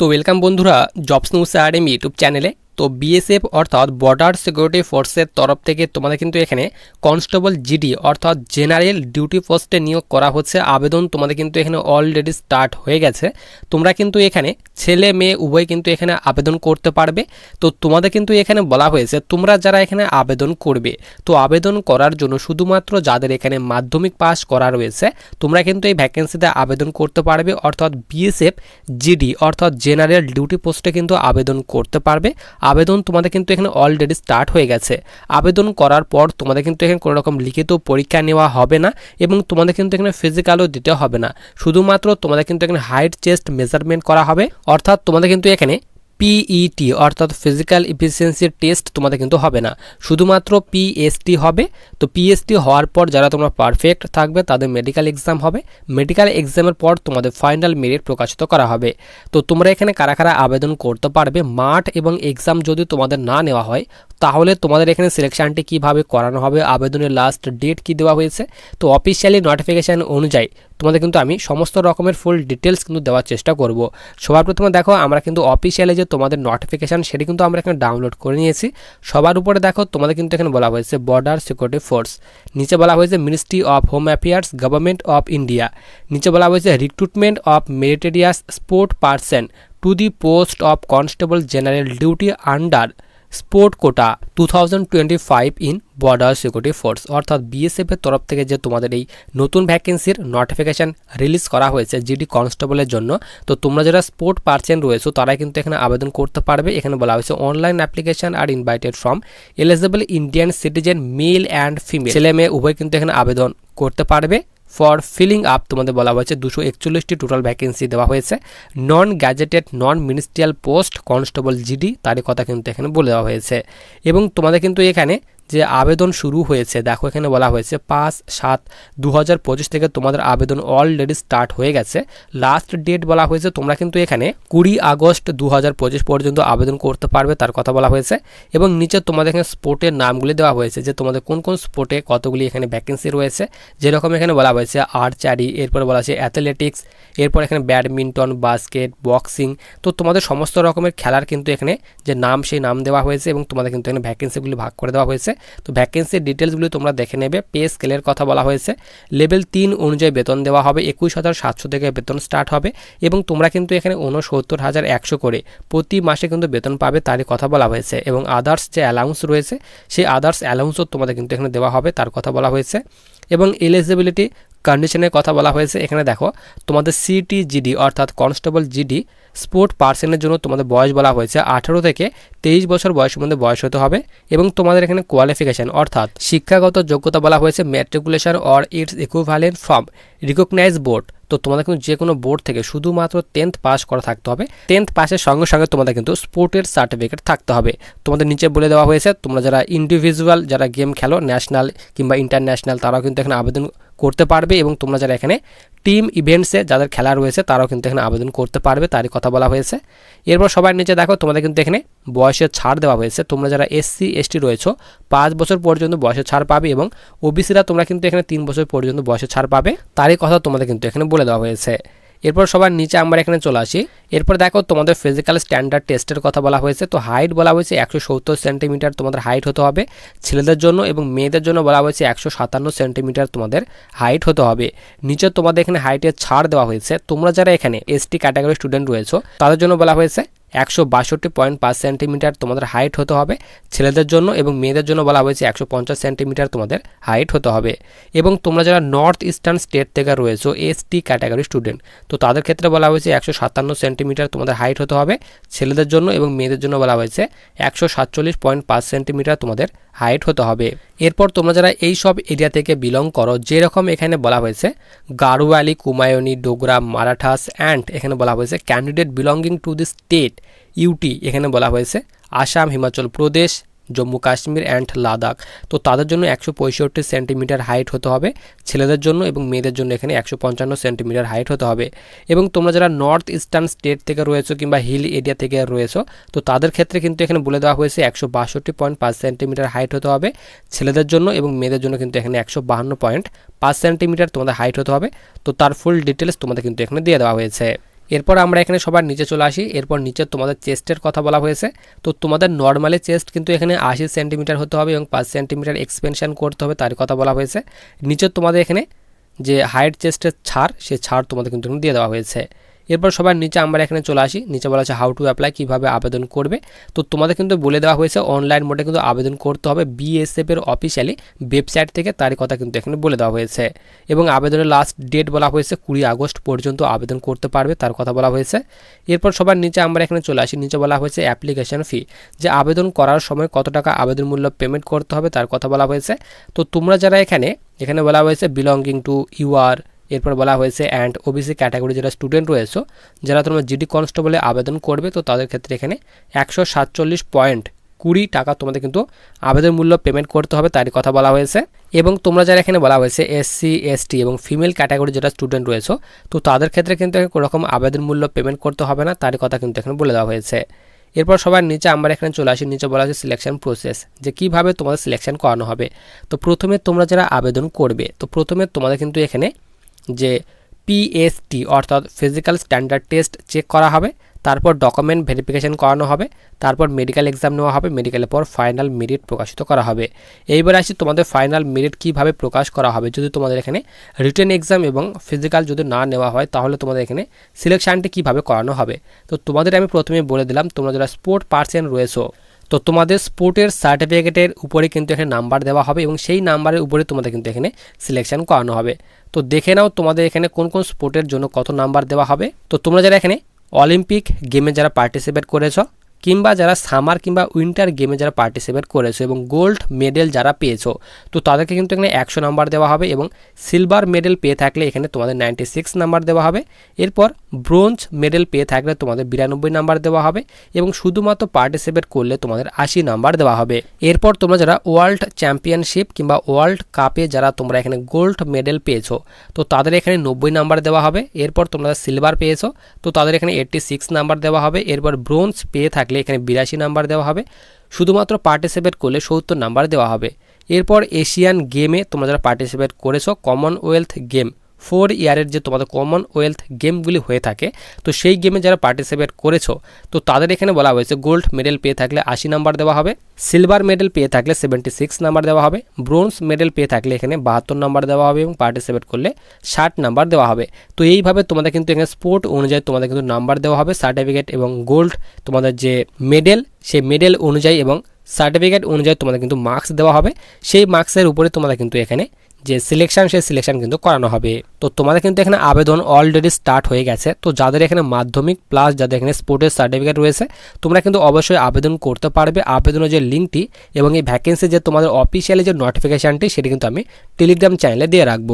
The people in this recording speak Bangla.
তো ওয়েলকাম বন্ধুরা জবস নিউজ আরএম ইউটিউব চ্যানেলে তো বিএসএফ অর্থাৎ বর্ডার সিকিউরিটি ফোর্সের তরফ থেকে তোমাদের কিন্তু এখানে কনস্টেবল জিডি অর্থাৎ জেনারেল ডিউটি পোস্টে নিয়োগ করা হচ্ছে। আবেদন তোমাদের কিন্তু এখানে অলরেডি স্টার্ট হয়ে গেছে। তোমরা কিন্তু এখানে ছেলে, মেয়ে, উভয় কিন্তু এখানে আবেদন করতে পারবে। তো তোমাদের কিন্তু এখানে বলা হয়েছে, তোমরা যারা এখানে আবেদন করবে, তো আবেদন করার জন্য শুধুমাত্র যাদের এখানে মাধ্যমিক পাস করা রয়েছে, তোমরা কিন্তু এই ভ্যাকেন্সিতে আবেদন করতে পারবে। অর্থাৎ বিএসএফ জিডি অর্থাৎ জেনারেল ডিউটি পোস্টে কিন্তু আবেদন করতে পারবে। আবেদন তোমাদের কিন্তু এখানে অলরেডি স্টার্ট হয়ে গেছে। আবেদন করার পর তোমাদের কিন্তু এখানে কোনো রকম লিখিত পরীক্ষা নেওয়া হবে না এবং তোমাদের কিন্তু এখানে ফিজিক্যালও দিতে হবে না। শুধুমাত্র তোমাদের কিন্তু এখানে হাইট চেস্ট মেজারমেন্ট করা হবে। অর্থাৎ তোমাদের কিন্তু এখানে পিইটি অর্থাৎ ফিজিক্যাল ইফিসিয়েন্সি টেস্ট তোমাদের কিন্তু হবে না। শুধুমাত্র পিএসটি হবে। তো পিএসটি হওয়ার পর যারা তোমরা পারফেক্ট থাকবে, তাদের মেডিকেল এক্সাম হবে। মেডিকেল এক্সামের পর তোমাদের ফাইনাল মেরিট প্রকাশিত করা হবে। তো তোমরা এখানে কারা কারা আবেদন করতে পারবে, মাঠ এবং এক্সাম যদি তোমাদের না নেওয়া হয়, তাহলে তোমাদের এখানে সিলেকশানটি কীভাবে করানো হবে, আবেদনের লাস্ট ডেট কি দেওয়া হয়েছে, তো অফিসিয়ালি নোটিফিকেশান অনুযায়ী তোমাদের কিন্তু আমি সমস্ত রকমের ফুল ডিটেলস কিন্তু দেওয়ার চেষ্টা করব। সবার প্রথমে দেখো, আমরা কিন্তু অফিসিয়ালি যে তোমাদের নোটিফিকেশান সেটি কিন্তু আমরা এখানে ডাউনলোড করে নিয়েছি। সবার উপরে দেখো, তোমাদের কিন্তু এখানে বলা হয়েছে বর্ডার সিকিউরিটি ফোর্স নিচে বলা হয়েছে ministry of home affairs government of India নিচে বলা হয়েছে recruitment of meritorious sport person to the post of constable general duty under sport quota two thousand twenty five in border security force অর্থাৎ বিএসএফের তরফ থেকে যে তোমাদের এই নতুন ভ্যাকেন্সির নোটিফিকেশান রিলিজ করা হয়েছে জিডি কনস্টেবলের জন্য, তো তোমরা যারা স্পোর্ট পার্সেন রয়েছো, তারাই কিন্তু এখানে আবেদন করতে পারবে। এখানে বলা হয়েছে online application are invited from eligible Indian citizen male and female ছেলে মেয়ে উভয় কিন্তু এখানে আবেদন করতে পারবে। ফর ফিলিং আপ তোমাদের বলা হয়েছে দুশো একচল্লিশটি টোটাল ভ্যাকেন্সি দেওয়া হয়েছে। Non gazetted non ministerial post constable GD তারই কথা কিন্তু এখানে বলে দেওয়া হয়েছে। এবং তোমাদের কিন্তু এখানে যে আবেদন শুরু হয়েছে, দেখো এখানে বলা হয়েছে, পাঁচ সাত দু হাজার থেকে তোমাদের আবেদন অলরেডি স্টার্ট হয়ে গেছে। লাস্ট ডেট বলা হয়েছে, তোমরা কিন্তু এখানে কুড়ি আগস্ট দু হাজার পঁচিশ পর্যন্ত আবেদন করতে পারবে, তার কথা বলা হয়েছে। এবং নিচে তোমাদের এখানে স্পোর্টের নামগুলি দেওয়া হয়েছে, যে তোমাদের কোন কোন স্পোর্টে কতগুলি এখানে ভ্যাকেন্সি রয়েছে। যেরকম এখানে বলা হয়েছে আর্চারি এরপর বলা হয়েছে অ্যাথলেটিক্স এরপর এখানে ব্যাডমিন্টন বাস্কেট বক্সিং তো তোমাদের সমস্ত রকমের খেলার কিন্তু এখানে যে নাম, সেই নাম দেওয়া হয়েছে এবং তোমাদের কিন্তু এখানে ভ্যাকেন্সিগুলি ভাগ করে দেওয়া হয়েছে। তো ভ্যাকেন্সির ডিটেলসগুলি তোমরা দেখে নেবে। পে স্কেলের কথা বলা হয়েছে। লেভেল তিন অনুযায়ী বেতন দেওয়া হবে। একুশ হাজার সাতশো থেকে বেতন স্টার্ট হবে এবং তোমরা কিন্তু এখানে ঊনসত্তর হাজার একশো করে প্রতি মাসে কিন্তু বেতন পাবে তারই কথা বলা হয়েছে এবং আদার্স যে অ্যালাউন্স রয়েছে, সেই আদার্স অ্যালাউন্সও তোমাদের কিন্তু এখানে দেওয়া হবে, তার কথা বলা হয়েছে। এবং এলিজিবিলিটি কন্ডিশনের কথা বলা হয়েছে, এখানে দেখো, তোমাদের সিটি জিডি অর্থাৎ কনস্টেবল জিডি স্পোর্ট পার্সনের জন্য তোমাদের বয়স বলা হয়েছে আঠারো থেকে তেইশ বছর বয়সের মধ্যে বয়স হতে হবে এবং তোমাদের এখানে কোয়ালিফিকেশান অর্থাৎ শিক্ষাগত যোগ্যতা বলা হয়েছে matriculation or its equivalent from recognise board তো তোমাদের কিন্তু যে কোনো বোর্ড থেকে শুধুমাত্র টেন্থ পাস করা থাকতে হবে। টেন্থ পাসের সঙ্গে সঙ্গে তোমাদের কিন্তু স্পোর্টের সার্টিফিকেট থাকতে হবে। তোমাদের নিচে বলে দেওয়া হয়েছে, তোমরা যারা ইন্ডিভিজুয়াল যারা গেম খেলো ন্যাশনাল কিংবা ইন্টারন্যাশনাল তারাও কিন্তু এখানে আবেদন করতে পারবে এবং তোমরা যারা এখানে টিম ইভেন্টসে যাদের খেলা রয়েছে, তারাও কিন্তু এখানে আবেদন করতে পারবে, তারই কথা বলা হয়েছে। এরপর সবার নিচে দেখো, তোমাদের কিন্তু এখানে বয়সের ছাড় দেওয়া হয়েছে। তোমরা যারা এসসি এসটি রয়েছো, পাঁচ বছর পর্যন্ত বয়সের ছাড় পাবে এবং ওবিসিরা তোমরা কিন্তু এখানে তিন বছর পর্যন্ত বয়সের ছাড় পাবে। তারই কথা তোমাদের কিন্তু এখানে বলে দেওয়া হয়েছে। এরপর সবার নিচে আমরা এখানে চলে আসি। এরপর দেখো তোমাদের ফিজিক্যাল স্ট্যান্ডার্ড টেস্টের কথা বলা হয়েছে। তো হাইট বলা হয়েছে একশো সত্তর সেন্টিমিটার তোমাদের হাইট হতে হবে। ছেলেদের জন্য এবং মেয়েদের জন্য বলা হয়েছে একশো সাতান্ন সেন্টিমিটার তোমাদের হাইট হতে হবে। নিচে তোমাদের এখানে হাইটের ছাড় দেওয়া হয়েছে। তোমরা যারা এখানে এসটি ক্যাটাগরি স্টুডেন্ট রয়েছে, তাদের জন্য বলা হয়েছে একশো বাষট্টি পয়েন্ট পাঁচ সেন্টিমিটার তোমাদের হাইট হতে হবে ছেলেদের জন্য এবং মেয়েদের জন্য বলা হয়েছে একশো পঞ্চাশ সেন্টিমিটার তোমাদের হাইট হতে হবে। এবং তোমরা যারা নর্থ ইস্টার্ন স্টেট থেকে রয়েছো, এসটি ক্যাটাগরি স্টুডেন্ট, তো তাদের ক্ষেত্রে বলা হয়েছে একশো সাতান্ন সেন্টিমিটার তোমাদের হাইট হতে হবে ছেলেদের জন্য এবং মেয়েদের জন্য বলা হয়েছে একশো সাতচল্লিশ পয়েন্ট পাঁচ সেন্টিমিটার তোমাদের হাইট হতে হবে। এরপর তোমরা যারা এই সব এরিয়া থেকে বিলং করো, যেরকম এখানে বলা হয়েছে, গারুয়ালি, কুমায়ুনি, ডোগরা, মারাঠাস অ্যান্ড এখানে বলা হয়েছে candidate belonging to the state UT এখানে বলা হয়েছে, আসাম, হিমাচল প্রদেশ জম্মু কাশ্মীর অ্যান্ড লাদাখ। তো তাদের জন্য একশো পঁয়ষট্টি সেন্টিমিটার হাইট হতে হবে। ছেলেদের জন্য এবং মেয়েদের জন্য এখানে একশো পঞ্চান্ন সেন্টিমিটার হাইট হতে হবে। এবং তোমরা যারা নর্থ ইস্টার্ন স্টেট থেকে রয়েছো কিংবা হিল এরিয়া থেকে রয়েছো, তো তাদের ক্ষেত্রে কিন্তু এখানে বলে দেওয়া হয়েছে একশো বাষট্টি পয়েন্ট পাঁচ সেন্টিমিটার হাইট হতে হবে। ছেলেদের জন্য এবং মেয়েদের জন্য কিন্তু এখানে একশো বাহান্ন পয়েন্ট পাঁচ সেন্টিমিটার তোমাদের হাইট হতে হবে। তো তার ফুল ডিটেলস তোমাদের কিন্তু এখানে দিয়ে দেওয়া হয়েছে। এরপর আমরা এখানে সবার নিচে চলে আসি। এরপর নিচে তোমাদের চেস্টের কথা বলা হয়েছে। তো তোমাদের নর্মালি চেস্ট কিন্তু এখানে আশি সেন্টিমিটার হতে হবে এবং পাঁচ সেন্টিমিটার এক্সপেনশান করতে হবে তার কথা বলা হয়েছে। নিচে তোমাদের এখানে যে হাইট চেস্টের ছাড়, সে ছাড় তোমাদের কিন্তু দিয়ে দেওয়া হয়েছে। এরপর সবার নিচে আমরা এখানে চলে আসি। নিচে বলা আছে হাউ টু অ্যাপ্লাই কীভাবে আবেদন করবে। তো তোমাদের কিন্তু বলে দেওয়া হয়েছে অনলাইন মোডে কিন্তু আবেদন করতে হবে। বিএসএফের অফিসিয়ালি ওয়েবসাইট থেকে তারই কথা কিন্তু এখানে বলে দেওয়া হয়েছে। এবং আবেদনের লাস্ট ডেট বলা হয়েছে, কুড়ি আগস্ট পর্যন্ত আবেদন করতে পারবে, তার কথা বলা হয়েছে। এরপর সবার নিচে আমরা এখানে চলে আসি। নিচে বলা হয়েছে অ্যাপ্লিকেশন ফি যে আবেদন করার সময় কত টাকা আবেদন মূল্য পেমেন্ট করতে হবে, তার কথা বলা হয়েছে। তো তোমরা যারা এখানে এখানে বলা হয়েছে বিলঙ্গিং টু ইউআর এরপর বলা হয়েছে অ্যান্ড ওবিসি ক্যাটাগরি যারা স্টুডেন্ট রয়েছে, যারা তোমরা জিডি কনস্টেবলে আবেদন করবে, তো তাদের ক্ষেত্রে এখানে একশো সাতচল্লিশ পয়েন্ট কুড়ি টাকা তোমাদের কিন্তু আবেদন মূল্য পেমেন্ট করতে হবে, তারই কথা বলা হয়েছে। এবং তোমরা যারা এখানে বলা হয়েছে এসসি এসটি এবং ফিমেল ক্যাটাগরি যারা স্টুডেন্ট রয়েছে, তো তাদের ক্ষেত্রে কিন্তু কোনো রকম আবেদন মূল্য পেমেন্ট করতে হবে না, তারই কথা কিন্তু এখানে বলে দেওয়া হয়েছে। এরপর সবার নিচে আমরা এখানে চলে আসি, নিচে বলা আছে সিলেকশন প্রসেস যে কীভাবে তোমাদের সিলেকশন করানো হবে। তো প্রথমে তোমরা যারা আবেদন করবে, তো প্রথমে তোমাদের কিন্তু এখানে যে পিএসটি অর্থাৎ ফিজিক্যাল স্ট্যান্ডার্ড টেস্ট চেক করা হবে, তারপর ডকুমেন্ট ভেরিফিকেশন করানো হবে, তারপর মেডিকেল এক্সাম নেওয়া হবে মেডিকেলের পর ফাইনাল মেরিট প্রকাশিত করা হবে। এইবার আসি তোমাদের ফাইনাল মেরিট কীভাবে প্রকাশ করা হবে। যদি তোমাদের এখানে রিটেন এক্সাম এবং ফিজিক্যাল যদি না নেওয়া হয়, তাহলে তোমাদের এখানে সিলেকশানটি কীভাবে করানো হবে। তো তোমাদের আমি প্রথমে বলে দিলাম, তোমরা যারা স্পোর্ট পার্সন রয়েছো তো তোমাদের স্পোর্টের সার্টিফিকেটের উপরে কিন্তু এখানে নাম্বার দেওয়া হবে এবং সেই নাম্বারের উপরে তোমাদের কিন্তু এখানে সিলেকশন করানো হবে। তো দেখে নাও তোমাদের এখানে কোন কোন স্পোর্টের জন্য কত নাম্বার দেওয়া হবে। তো তোমরা যারা এখানে অলিম্পিক গেমে যারা পার্টিসিপেট করেছ কিংবা যারা সামার কিংবা উইন্টার গেমে যারা পার্টিসিপেট করেছ এবং গোল্ড মেডেল যারা পেয়েছ, তো তাদেরকে কিন্তু এখানে একশো নাম্বার দেওয়া হবে এবং সিলভার মেডেল পেয়ে থাকলে এখানে তোমাদের নাইনটি সিক্স নাম্বার দেওয়া হবে। এরপর ব্রোঞ্জ মেডেল পেয়ে থাকলে তোমাদের বিরানব্বই নাম্বার দেওয়া হবে এবং শুধুমাত্র পার্টিসিপেট করলে তোমাদের আশি নাম্বার দেওয়া হবে। এরপর তোমরা যারা ওয়ার্ল্ড চ্যাম্পিয়নশিপ কিংবা ওয়ার্ল্ড কাপে যারা তোমরা এখানে গোল্ড মেডেল পেয়েছ, তো তাদের এখানে নব্বই নাম্বার দেওয়া হবে। এরপর তোমরা সিলভার পেয়েছ, তো তাদের এখানে এইটটি সিক্স নাম্বার দেওয়া হবে। এরপর ব্রোঞ্জ পেয়ে থাকলে এখানে বিরাশি নাম্বার দেওয়া হবে। শুধুমাত্র পার্টিসিপেট করলে সত্তর নাম্বার দেওয়া হবে। এরপর এশিয়ান গেমে তোমরা যারা পার্টিসিপেট করেছ কমনওয়েলথ গেম ফোর ইয়ারের যে তোমাদের কমনওয়েলথ গেমগুলি হয়ে থাকে, তো সেই গেমে যারা পার্টিসিপেট করেছ, তো তাদের এখানে বলা হয়েছে গোল্ড মেডেল পেয়ে থাকলে আশি নাম্বার দেওয়া হবে সিলভার মেডেল পেয়ে থাকলে সেভেন্টি সিক্স নাম্বার দেওয়া হবে ব্রোঞ্জ মেডেল পেয়ে থাকলে এখানে বাহাত্তর নাম্বার দেওয়া হবে এবং পার্টিসিপেট করলে ষাট নাম্বার দেওয়া হবে। তো এইভাবে তোমাদের কিন্তু এখানে স্পোর্ট অনুযায়ী তোমাদের কিন্তু নাম্বার দেওয়া হবে সার্টিফিকেট এবং গোল্ড তোমাদের যে মেডেল সেই মেডেল অনুযায়ী এবং সার্টিফিকেট অনুযায়ী তোমাদের কিন্তু মার্কস দেওয়া হবে। সেই মার্কসের উপরে তোমাদের কিন্তু এখানে যে সিলেকশান সেই সিলেকশান কিন্তু করানো হবে। তো তোমাদের কিন্তু এখানে আবেদন অলরেডি স্টার্ট হয়ে গেছে। তো যাদের এখানে মাধ্যমিক প্লাস যাদের এখানে স্পোর্টের সার্টিফিকেট রয়েছে, তোমরা কিন্তু অবশ্যই আবেদন করতে পারবে। আবেদনের যে লিঙ্কটি এবং এই ভ্যাকেন্সি যে তোমাদের অফিসিয়ালি যে নোটিফিকেশানটি সেটি কিন্তু আমি টেলিগ্রাম চ্যানেলে দিয়ে রাখব।